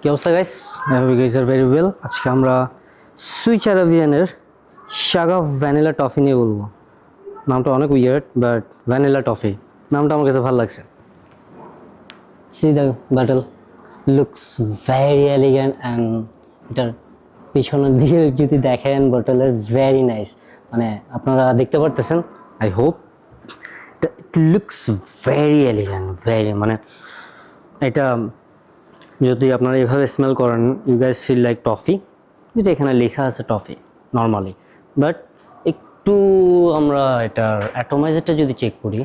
কি অবস্থা guys hi guys আর very well আজকে আমরা সুইচ আরাবিয়ানের শাগা ভ্যানিলা টফি নিয়ে বলব। নামটা অনেক উইয়ার্ড বাট ভ্যানিলা টফি নামটা আমার কাছে ভালো লাগছে। See the bottle looks very elegant and এটার পিছনের দিকে যদি দেখেন বটলের ভেরি নাইস মানে আপনারা দেখতে পারতেছেন? I hope it looks very elegant very মানে এটা যদি আপনারা এভাবে স্মেল করেন you guys feel like toffee যেটা এখানে লেখা আছে টফি নর্মালি বাট একটু আমরা এটার অ্যাটোমাইজারটা যদি চেক করি,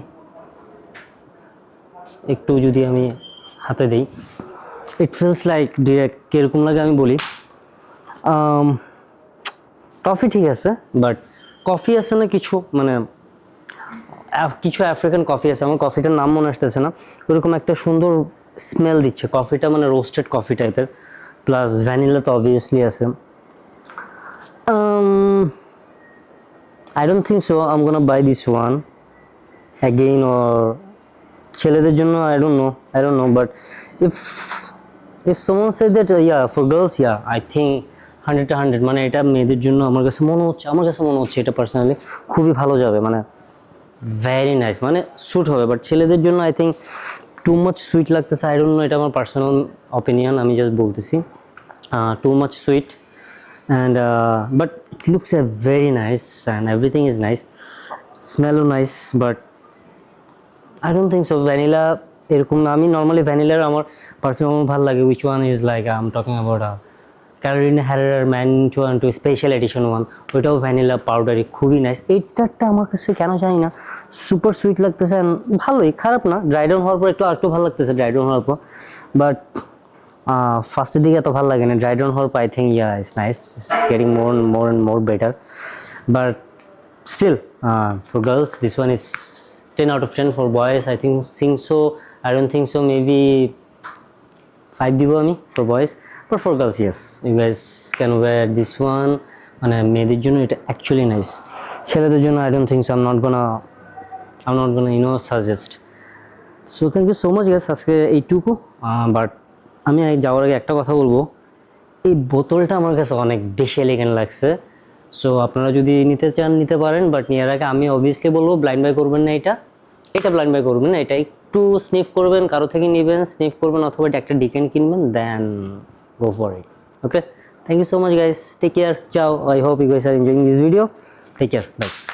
একটু যদি আমি হাতে দিই ইট ফিলস লাইক ডিরেক্ট কীরকম লাগে আমি বলি টফি ঠিক আছে বাট কফি আছে না কিছু মানে কিছু আফ্রিকান কফি আছে, আমার কফিটার নাম মনে আসতেছে না, ওরকম একটা সুন্দর স্মেল দিচ্ছে। কফিটা মানে রোস্টেড কফি টাইপের প্লাস ভ্যানিলা তো অবভিয়াসলি আছে। I don't think so I'm gonna buy this one again or ছেলেদের জন্য I don't know I don't know but if if someone say that yeah for girls yeah I think hundred to hundred মানে এটা মেয়েদের জন্য আমার কাছে মনে হচ্ছে, আমার কাছে মনে হচ্ছে এটা পার্সোনালি খুবই ভালো যাবে মানে ভেরি নাইস মানে স্যুট হবে বাট ছেলেদের জন্য I think too much sweet লাগতেছে আই ডোন্ট নো এটা আমার পার্সোনাল অপিনিয়ন আমি জাস্ট বলতেছি। Too much sweet and but it looks a very nice and everything is nice স্মেলও nice but I don't think so vanilla এরকম না, আমি normally ভ্যানিলার আমার perfume আমার ভালো লাগে which one is like I am talking about Carolina Herrera man two one two special edition one ওইটাও vanilla powdery খুবই nice এইটারটা আমার কাছে কেন জানি না সুপার সুইট লাগতেছে ভালোই খারাপ না ড্রাই ডাউন হওয়ার পর একটু একটু ভালো লাগতেছে ড্রাই ডাউন হওয়ার পর। বাট ফার্স্টের দিকে এত ভালো লাগে না ড্রাই ডাউন হওয়ার পর I think yeah is nice getting more more and more better but still uh, for girls this one is 10 out of 10 for boys i think so i don't think so maybe 5 দিব আমি for boys but for girls yes. You guys can wear this one. মানে মেয়েদের জন্য এটা actually nice ছেলেদের জন্য I don't think so I'm not gonna I'm not gonna you know suggest so thank you so much guys আজকে এইটুকু। But আমি যাওয়ার আগে একটা কথা বলব। এই বোতলটা আমার কাছে অনেক বেশি এলিগেন্ট লাগছে। সো আপনারা যদি নিতে চান, নিতে পারেন বাট নেওয়ার আগে আমি অবভিয়াসলি বলব ব্লাইন্ড বাই করবেন না এটা। এটা ব্লাইন্ড বাই করবেন না, এটা একটু স্নিফ করবেন, কারও থেকে নেবেন স্নিফ করবেন, অথবা একটা ডিকেন কিনবেন দেন go for it. Okay? Thank you so much guys. Take care. Ciao. I hope you guys are enjoying this video. Take care. Bye.